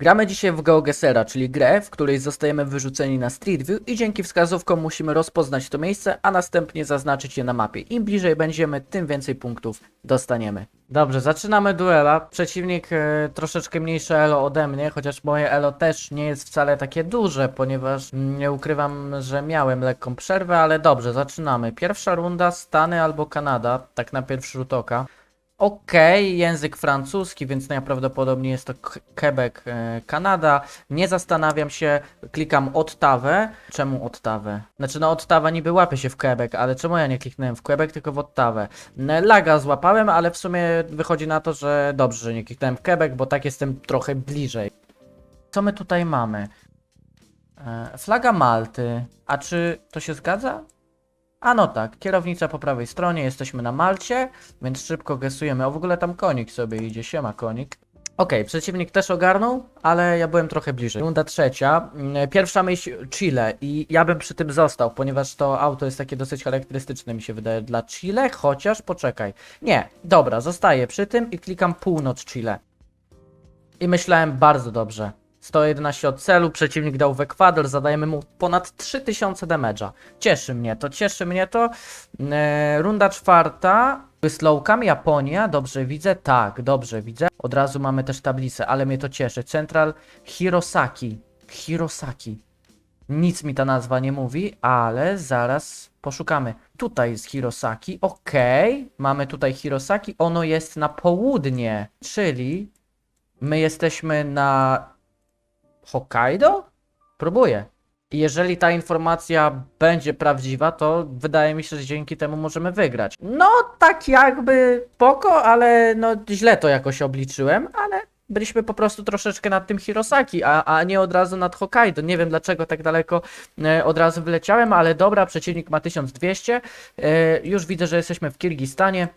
Gramy dzisiaj w GeoGesera, czyli grę, w której zostajemy wyrzuceni na Street View i dzięki wskazówkom musimy rozpoznać to miejsce, a następnie zaznaczyć je na mapie. Im bliżej będziemy, tym więcej punktów dostaniemy. Dobrze, zaczynamy duela. Przeciwnik e, troszeczkę mniejsze elo ode mnie, chociaż moje elo też nie jest wcale takie duże, ponieważ mm, nie ukrywam, że miałem lekką przerwę, ale dobrze, zaczynamy. Pierwsza runda Stany albo Kanada, tak na pierwszy rzut oka. Okej, język francuski, więc najprawdopodobniej jest to Quebec, e, Kanada. Nie zastanawiam się, klikam Ottawę. Czemu Ottawę? Znaczy, no Ottawa niby łapie się w Quebec, ale czemu ja nie kliknąłem w Quebec, tylko w Ottawę? N- Laga złapałem, ale w sumie wychodzi na to, że dobrze, że nie kliknąłem w Quebec, bo tak jestem trochę bliżej. Co my tutaj mamy? E, Flaga Malty. A czy to się zgadza? A no tak, kierownica po prawej stronie, jesteśmy na Malcie, więc szybko gesujemy. O, w ogóle tam konik sobie idzie, siema konik. Okej, przeciwnik też ogarnął, ale ja byłem trochę bliżej. Runda trzecia. Mm, Pierwsza myśl Chile i ja bym przy tym został, ponieważ to auto jest takie dosyć charakterystyczne mi się wydaje dla Chile, chociaż poczekaj. Nie, dobra, zostaję przy tym i klikam północ Chile. I myślałem bardzo dobrze. 111 od celu, przeciwnik dał w Ekwador, zadajemy mu ponad 3000 damage'a. Cieszy mnie to, cieszy mnie to. E, runda czwarta. Slowcam Japonia, dobrze widzę? Tak, dobrze widzę. Od razu mamy też tablicę, ale mnie to cieszy. Central Hirosaki. Hirosaki. Nic mi ta nazwa nie mówi, ale zaraz poszukamy. Tutaj jest Hirosaki, okej. Mamy tutaj Hirosaki, ono jest na południe, czyli my jesteśmy na Hokkaido? Próbuję. Jeżeli ta informacja będzie prawdziwa, to wydaje mi się, że dzięki temu możemy wygrać. No, tak jakby spoko, ale no źle to jakoś obliczyłem, ale byliśmy po prostu troszeczkę nad tym Hirosaki, a, a nie od razu nad Hokkaido. Nie wiem dlaczego tak daleko e, od razu wyleciałem, ale dobra, przeciwnik ma 1200. E, już widzę, że jesteśmy w Kirgistanie.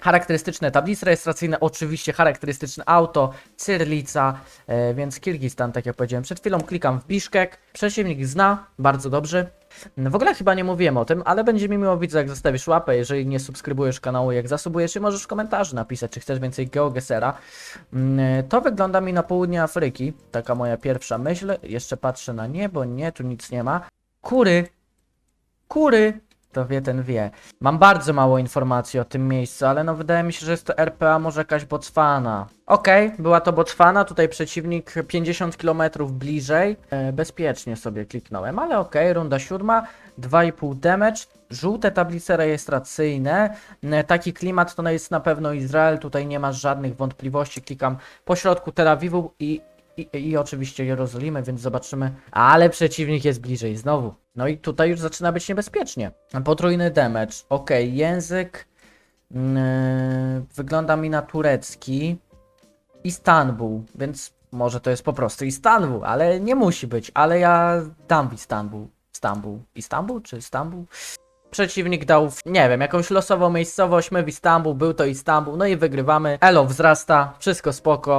Charakterystyczne tablice rejestracyjne, oczywiście charakterystyczne auto, cyrlica, e, więc Kirgistan, tak jak powiedziałem przed chwilą, klikam w Biszkek, przeciwnik zna, bardzo dobrze. W ogóle chyba nie mówiłem o tym, ale będzie mi miło widzę, jak zostawisz łapę, jeżeli nie subskrybujesz kanału, jak zasubujesz, i możesz w komentarzu napisać, czy chcesz więcej GeoGesera. Mm, To wygląda mi na południe Afryki, taka moja pierwsza myśl, jeszcze patrzę na niebo, nie, tu nic nie ma. Kury, kury, to wie ten wie. Mam bardzo mało informacji o tym miejscu, ale no wydaje mi się, że jest to RPA, może jakaś Botswana. Okej, była to Botswana, tutaj przeciwnik 50 km bliżej. E, bezpiecznie sobie kliknąłem, ale okej, runda siódma, 2,5 damage. Żółte tablice rejestracyjne. E, Taki klimat to jest na pewno Izrael, tutaj nie ma żadnych wątpliwości. Klikam po środku Tel Awiwu i i, I oczywiście Jerozolimy, więc zobaczymy. Ale przeciwnik jest bliżej znowu. No i tutaj już zaczyna być niebezpiecznie. Potrójny damage. Ok, język. Yy, wygląda mi na turecki. Istanbul, więc może to jest po prostu Istanbul, ale nie musi być. Ale ja dam w Istanbul. Istanbul. Istanbul czy Istanbul? Przeciwnik dał, nie wiem, jakąś losową miejscowość, my w Istanbul, był to Istanbul, no i wygrywamy. Elo wzrasta, wszystko spoko.